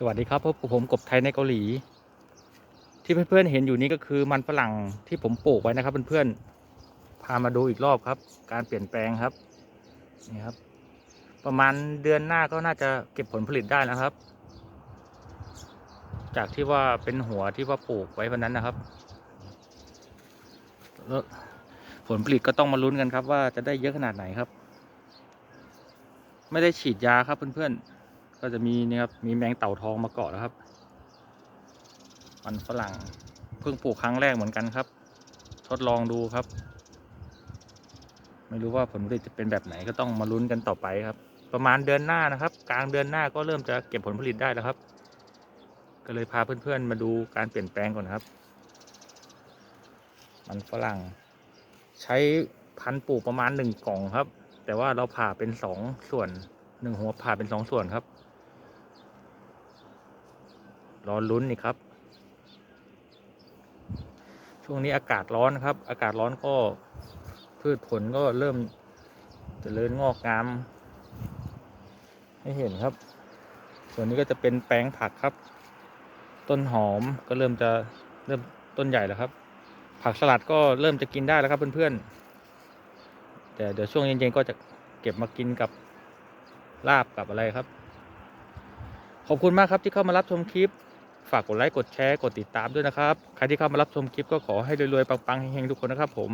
สวัสดีครับพบกับผมกบไทยในเกาหลี ที่เพื่อนๆเห็นอยู่นี้ก็คือมันฝรั่งที่ผมปลูกไว้นะครับ เพื่อนๆพามาดูอีกรอบครับ การเปลี่ยนแปลงครับนี่ครับ ประมาณเดือนหน้าก็น่าจะเก็บผลผลิตได้นะครับ จากที่ว่าเป็นหัวที่ว่าปลูกไว้วันนั้นนะครับแล้วผลผลิตก็ต้องมาลุ้นกันครับ ว่าจะได้เยอะขนาดไหนครับ ไม่ได้ฉีดยาครับเพื่อนๆ ก็จะมีนี่ครับมีแมงเต่าทองมาเกาะแล้วครับ มันฝรั่งเพิ่งปลูกครั้งแรกเหมือนกันครับ ทดลองดูครับ ไม่รู้ว่าผลผลิตจะเป็นแบบไหนก็ต้องมาลุ้นกันต่อไปครับ ประมาณเดือนหน้านะครับ กลางเดือนหน้าก็เริ่มจะเก็บผลผลิตได้แล้วครับ ก็เลยพาเพื่อนๆมาดูการเปลี่ยนแปลงก่อนครับ มันฝรั่ง ใช้พันปลูกประมาณหนึ่งกล่องครับ แต่ว่าเราผ่าเป็นสองส่วนหนึ่งหัวผ่าเป็นสองส่วนครับ รอลุ้นนี่ครับ ช่วงนี้อากาศร้อนครับ อากาศร้อนก็พืชผลก็เริ่มจเจริญงอกงาม ให้เห็นครับ ส่วนนี้ก็จะเป็นแปลงผักครับ ต้นหอมก็เริ่มจะเริ่มต้นใหญ่แล้วครับ ผักสลัดก็เริ่มจะกินได้แล้วครับเพื่อนๆแต่เดี๋ยวช่วงเย็นๆก็จะเก็บมากินกับลาบกับอะไรครับ ขอบคุณมากครับที่เข้ามารับชมคลิป ฝากกดไลค์กดแชร์กดติดตามด้วยนะครับ ใครที่เข้ามารับชมคลิปก็ขอให้รวยๆปังๆเฮงๆทุกคนนะครับผม